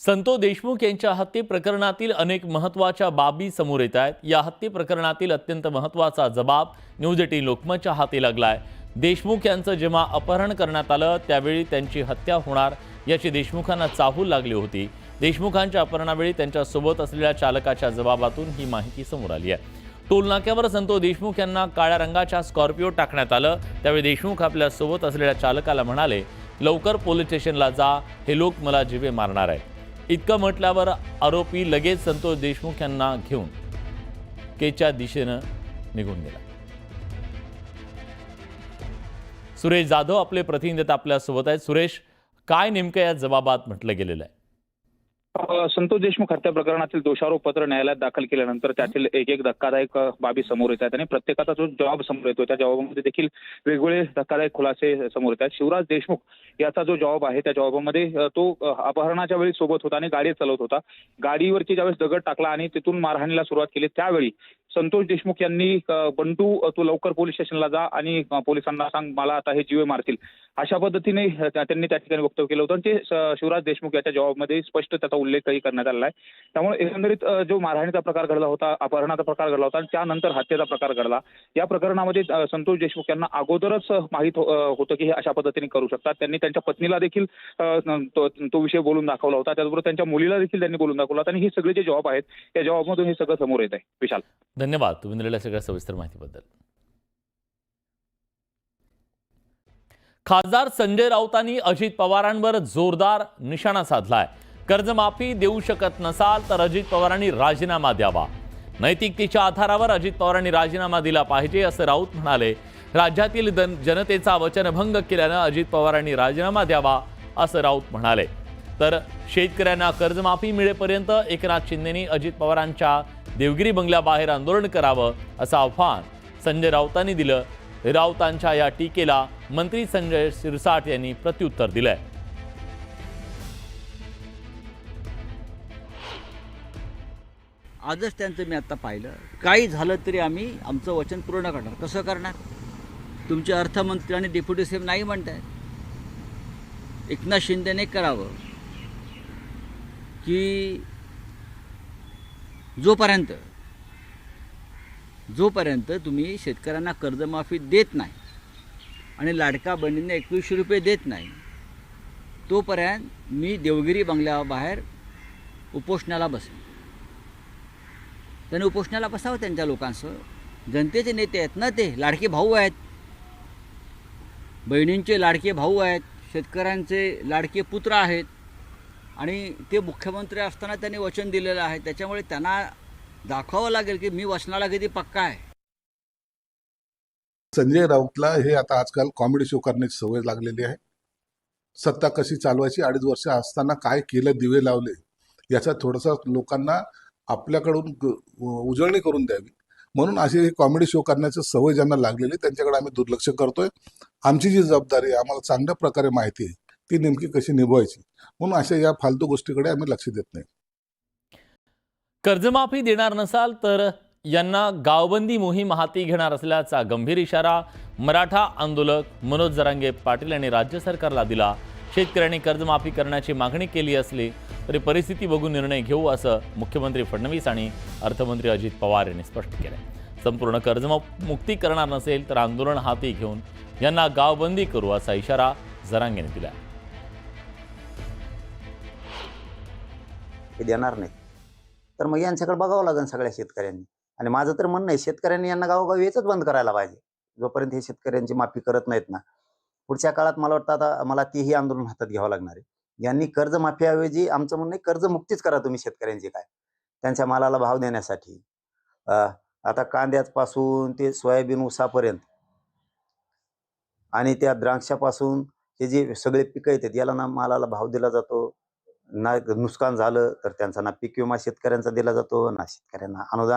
संतो देशमुख यांच्या हत्ये प्रकरणातील अनेक महत्त्वाच्या बाबी समोर येत आहेत. या हत्ये प्रकरणातील अत्यंत महत्त्वाचा जबाब न्यूज एटीन लोकमतच्या हाती लागलाय. देशमुख यांचं जेव्हा अपहरण करण्यात आलं त्यावेळी त्यांची हत्या होणार याची देशमुखांना चाहूल लागली होती. देशमुखांच्या अपहरणावेळी त्यांच्यासोबत असलेल्या चालकाच्या जबाबातून ही माहिती समोर आली आहे. टोलनाक्यावर संतो देशमुख यांना काळ्या रंगाच्या स्कॉर्पिओ टाकण्यात आलं. त्यावेळी देशमुख आपल्यासोबत असलेल्या चालकाला म्हणाले लवकर पोलीस स्टेशनला जा. हे लोक मला जिवे मारणार आहे इतकं म्हटल्यावर आरोपी लगेच संतोष देशमुख यांना घेऊन केच्या दिशेनं निघून गेला. सुरेश जाधव आपले प्रतिनिधी आपल्यासोबत आहेत. सुरेश काय नेमकं या जबाबात म्हटलं गेलेलं आहे? संतोष देशमुख हत्या प्रकरणातील दोषारोप पत्र न्यायालयात दाखल केल्यानंतर त्यातील एक एक धक्कादायक बाबी समोर येत आहेत आणि प्रत्येकाचा जो जबाब समोर येतो त्या जबाबामध्ये देखील वेगवेगळे धक्कादायक खुलासे समोर येत आहेत. शिवराज देशमुख याचा जो जबाब आहे त्या जबाबामध्ये अ, तो अपहरणाच्या वेळी सोबत होता आणि गाडी चालवत होता. गाडीवरती ज्यावेळेस दगड टाकला आणि तिथून मारहाणीला सुरुवात केली त्यावेळी संतोष देशमुख यांनी बंटू तू लवकर पोलीस स्टेशनला जा आणि पोलिसांना सांग मला आता हे जीवे मारतील. अशा पद्धतीने त्यांनी त्या ठिकाणी वक्तव्य केलं होतं. आणि ते शिवराज देशमुख याच्या जबाबामध्ये स्पष्ट त्याचा उल्लेखही करण्यात आलेला आहे. त्यामुळे एकंदरीत जो मारहाणीचा प्रकार घडला होता अपहरणाचा प्रकार घडला होता आणि त्यानंतर हत्येचा प्रकार घडला या प्रकरणामध्ये संतोष देशमुख यांना अगोदरच माहीत हो, होतं की हे अशा पद्धतीने करू शकतात. त्यांनी त्यांच्या पत्नीला देखील तो विषय बोलून दाखवला होता. त्याचबरोबर त्यांच्या मुलीला देखील त्यांनी बोलून दाखवला होता. आणि हे सगळे जे जॉब आहेत त्या जबाबमधून हे सगळं समोर येत आहे. विशाल. धन्यवाद. तुम्ही दिलेल्या सगळ्या सविस्तर माहितीबद्दल. खासदार संजय राऊतांनी अजित पवारांवर जोरदार निशाणा साधलाय. कर्जमाफी देऊ शकत नसाल तर अजित पवारांनी राजीनामा द्यावा. नैतिकतेच्या आधारावर अजित पवारांनी राजीनामा दिला पाहिजे असं राऊत म्हणाले. राज्यातील जनतेचा वचनभंग केल्यानं अजित पवारांनी राजीनामा द्यावा असं राऊत म्हणाले. तर शेतकऱ्यांना कर्जमाफी मिळेपर्यंत एकनाथ शिंदेनी अजित पवारांच्या देवगिरी बंगल्याबाहेर आंदोलन करावं असं आव्हान संजय राऊतांनी दिलं. राऊतांच्या या टीकेला मंत्री संजय शिरसाट यांनी प्रत्युत्तर दिलंय. आजच त्यांचं मी आता पाहिलं. काही झालं तरी आम्ही आमचं वचन पूर्ण करणार. कसं करणार? तुमचे अर्थमंत्री आणि डेप्युटी सीएम नाही म्हणताय एकनाथ शिंदेने करावं की जोपर्यंत जोपर्यंत तुम्ही शेतकऱ्यांना कर्जमाफी देत नाही आणि लाडका बहिणींना एकवीसशे रुपये देत नाही तोपर्यंत मी देवगिरी बंगल्याबाहेर उपोषणाला बसेन. त्यांनी उपोषणाला बसावं त्यांच्या लोकांसह. जनतेचे नेते आहेत ना ते लाडके भाऊ आहेत. बहिणींचे लाडके भाऊ आहेत शेतकऱ्यांचे लाडके पुत्र आहेत. आणि ते मुख्यमंत्री असताना त्यांनी वचन दिलेलं आहे त्याच्यामुळे त्यांना दाखवावं लागेल की मी वचनाला किती पक्का आहे. संजय राऊतला हे आता आजकाल कॉमेडी शो करण्याची सवय लागलेली आहे. सत्ता कशी चालवायची अडीच वर्ष असताना काय केलं दिवे लावले याचा थोडासा लोकांना आपल्याकडून उजळणी करून द्यावी. म्हणून असे हे कॉमेडी शो करण्याची सवय ज्यांना लागलेली त्यांच्याकडे आम्ही दुर्लक्ष करतोय. आमची जी जबाबदारी आहे आम्हाला चांगल्या प्रकारे माहिती आहे ती नेमकी कशी निभवायची? म्हणून अशा या फालतू गोष्टीकडे आम्ही लक्ष देत नाही. कर्जमाफी देणार नसाल तर यांना गावबंदी मोहीम हाती घेणार असल्याचा गंभीर इशारा मराठा आंदोलक मनोज जरांगे पाटील यांनी राज्य सरकारला दिला. शेतकऱ्यांनी कर्जमाफी करण्याची मागणी केली असली तरी परिस्थिती बघून निर्णय घेऊ असं मुख्यमंत्री फडणवीस आणि अर्थमंत्री अजित पवार यांनी स्पष्ट केलं संपूर्ण कर्जमुक्ती करणार नसेल तर आंदोलन हाती घेऊन यांना गावबंदी करू असा इशारा जरांगेने दिला देणार नाही तर मग यांच्याकडे बघावं लागेल सगळ्या शेतकऱ्यांनी. आणि माझं तर म्हणणं आहे शेतकऱ्यांनी यांना गावोगावी याच बंद करायला पाहिजे. जोपर्यंत हे शेतकऱ्यांची माफी करत नाहीत ना. पुढच्या काळात मला वाटतं आता मला तीही आंदोलन हातात घ्यावं लागणार आहे. यांनी कर्जमाफीऐवजी आमचं म्हणणं आहे कर्जमुक्तीच करा तुम्ही शेतकऱ्यांची काय. त्यांच्या मालाला भाव देण्यासाठी. आता कांद्यापासून ते सोयाबीन ऊसापर्यंत आणि त्या द्राक्षापासून हे जे सगळे पिकं येतात याला ना मालाला भाव दिला जातो. ना नुकसान झालं तर त्यांचा ना पीक विमा शेतकऱ्यांचा दिला जातो ना शेतकऱ्यांना अनुदान